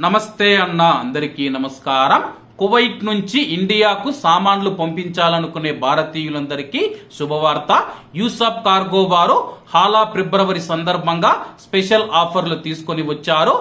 నమస్తే అన్న అందరికీ నమస్కారం. కువైట్ నుంచి ఇండియాకు సామాన్లు పంపించాలనుకునే భారతీయులందరికీ శుభవార్త. యూసఫ్ కార్గో వారు హాలా ఫిబ్రవరి సందర్భంగా స్పెషల్ ఆఫర్లు తీసుకొని వచ్చారు.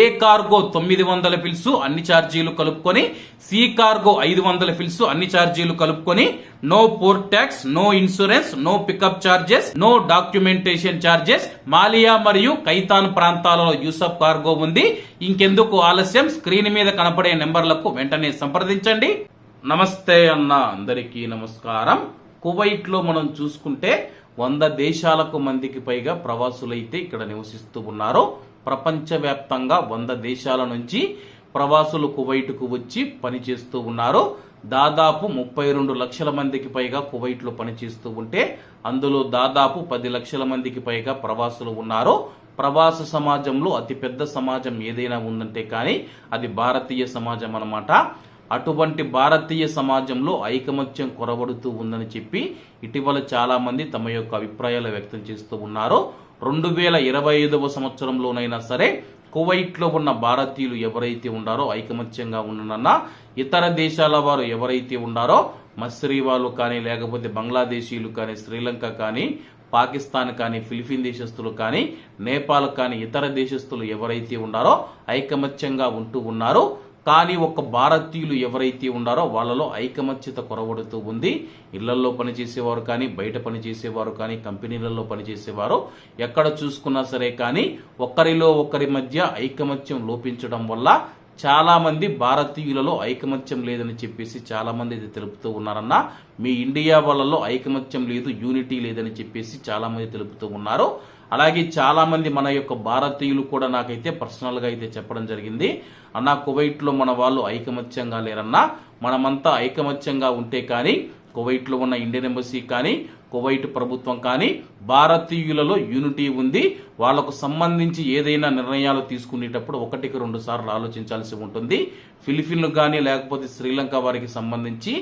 ఏ కార్గో తొమ్మిది వందల పిల్సు అన్ని ఛార్జీలు కలుపుకొని సి కార్గో ఐదు వందల పిల్సు అన్ని ఛార్జీలు కలుపుకొని no port tax no insurance no pickup charges no documentation charges Maliya మరియు కైతాన్ ప్రాంతాలలో యూసఫ్ కార్గో ఉంది. ఇంకెందుకు ఆలస్యం? స్క్రీన్ మీద కనపడే నెంబర్లకు వెంటనే సంప్రదించండి. నమస్తే అన్న అందరికీ నమస్కారం. కువైట్లో మనం చూసుకుంటే వంద దేశాలకు మందికి పైగా ప్రవాసులైతే ఇక్కడ నివసిస్తూ ఉన్నారు. ప్రపంచవ్యాప్తంగా వంద దేశాల నుంచి ప్రవాసులు కువైట్కు వచ్చి పనిచేస్తూ ఉన్నారు. దాదాపు ముప్పై రెండు లక్షల మందికి పైగా కువైట్లో పనిచేస్తూ ఉంటే అందులో దాదాపు పది లక్షల మందికి పైగా ప్రవాసులు ఉన్నారు. ప్రవాస సమాజంలో అతిపెద్ద సమాజం ఏదైనా ఉందంటే కానీ అది భారతీయ సమాజం అన్నమాట. అటువంటి భారతీయ సమాజంలో ఐకమత్యం కొరబడుతూ ఉందని చెప్పి ఇటీవల చాలామంది తమ యొక్క అభిప్రాయాలు వ్యక్తం చేస్తూ ఉన్నారు. రెండు వేల ఇరవై ఐదవ సంవత్సరంలోనైనా సరే కువైట్లో ఉన్న భారతీయులు ఎవరైతే ఉన్నారో ఐకమత్యంగా ఉండనన్నా ఇతర దేశాల వారు ఎవరైతే ఉన్నారో మస్రీ వాళ్ళు కానీ లేకపోతే బంగ్లాదేశీయులు కానీ శ్రీలంక కానీ పాకిస్తాన్ కానీ ఫిలిపిన్ దేశస్తులు కానీ నేపాల్ కానీ ఇతర దేశస్తులు ఎవరైతే ఉన్నారో ఐకమత్యంగా ఉంటూ ఉన్నారో. కానీ ఒక భారతీయులు ఎవరైతే ఉన్నారో వాళ్ళలో ఐకమత్యత కొరవడుతూ ఉంది. ఇళ్ళలో పనిచేసేవారు కానీ బయట పనిచేసేవారు కానీ కంపెనీలలో పనిచేసేవారు ఎక్కడ చూసుకున్నా సరే కానీ ఒకరిలో ఒకరి మధ్య ఐకమత్యం లోపించడం వల్ల చాలామంది భారతీయులలో ఐకమత్యం లేదని చెప్పేసి చాలామంది అయితే తెలుపుతూ ఉన్నారన్న మీ ఇండియా వాళ్ళలో ఐకమత్యం లేదు యూనిటీ లేదని చెప్పేసి చాలామంది తెలుపుతూ ఉన్నారు. అలాగే చాలామంది మన యొక్క భారతీయులు కూడా నాకైతే పర్సనల్గా అయితే చెప్పడం జరిగింది. అన్న కువైట్లో మన వాళ్ళు ఐకమత్యంగా లేరన్నా మనమంతా ఐకమత్యంగా ఉంటే కానీ కువైట్లో ఉన్న ఇండియన్ ఎంబసీ కానీ కువైట్ ప్రభుత్వం కానీ భారతీయులలో యూనిటీ ఉంది. వాళ్ళకు సంబంధించి ఏదైనా నిర్ణయాలు తీసుకునేటప్పుడు ఒకటికి రెండు సార్లు ఆలోచించాల్సి ఉంటుంది. ఫిలిపిన్లు కానీ లేకపోతే శ్రీలంక వారికి సంబంధించి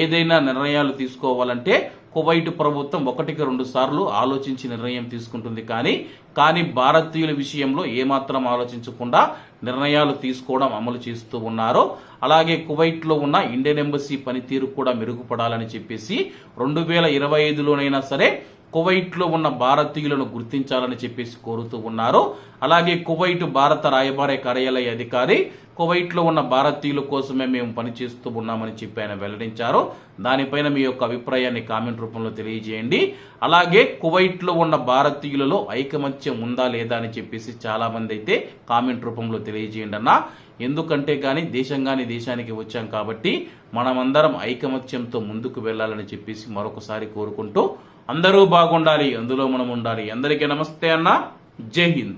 ఏదైనా నిర్ణయాలు తీసుకోవాలంటే కువైట్ ప్రభుత్వం ఒకటికి రెండు సార్లు ఆలోచించి నిర్ణయం తీసుకుంటుంది కానీ కానీ భారతీయుల విషయంలో ఏమాత్రం ఆలోచించకుండా నిర్ణయాలు తీసుకోవడం అమలు చేస్తూ ఉన్నారు. అలాగే కువైట్లో ఉన్న ఇండియన్ ఎంబసీ పనితీరు కూడా మెరుగుపడాలని చెప్పేసి రెండు వేల ఇరవై ఐదులోనైనా సరే కువైట్లో ఉన్న భారతీయులను గుర్తించాలని చెప్పేసి కోరుతూ ఉన్నారు. అలాగే కువైట్ భారత రాయబార కార్యాలయ అధికారి కువైట్లో ఉన్న భారతీయుల కోసమే మేము పనిచేస్తూ ఉన్నామని చెప్పి ఆయన వెల్లడించారు. దానిపైన మీ యొక్క అభిప్రాయాన్ని కామెంట్ రూపంలో తెలియజేయండి. అలాగే కువైట్లో ఉన్న భారతీయులలో ఐకమత్యం ఉందా లేదా అని చెప్పేసి చాలా మంది అయితే కామెంట్ రూపంలో తెలియజేయండి అన్న. ఎందుకంటే కానీ దేశం కానీ దేశానికి వచ్చాం కాబట్టి మనమందరం ఐకమత్యంతో ముందుకు వెళ్ళాలని చెప్పేసి మరొకసారి కోరుకుంటూ అందరూ బాగుండాలి అందులో మనం ఉండాలి. అందరికీ నమస్తే అన్న. జై హింద్.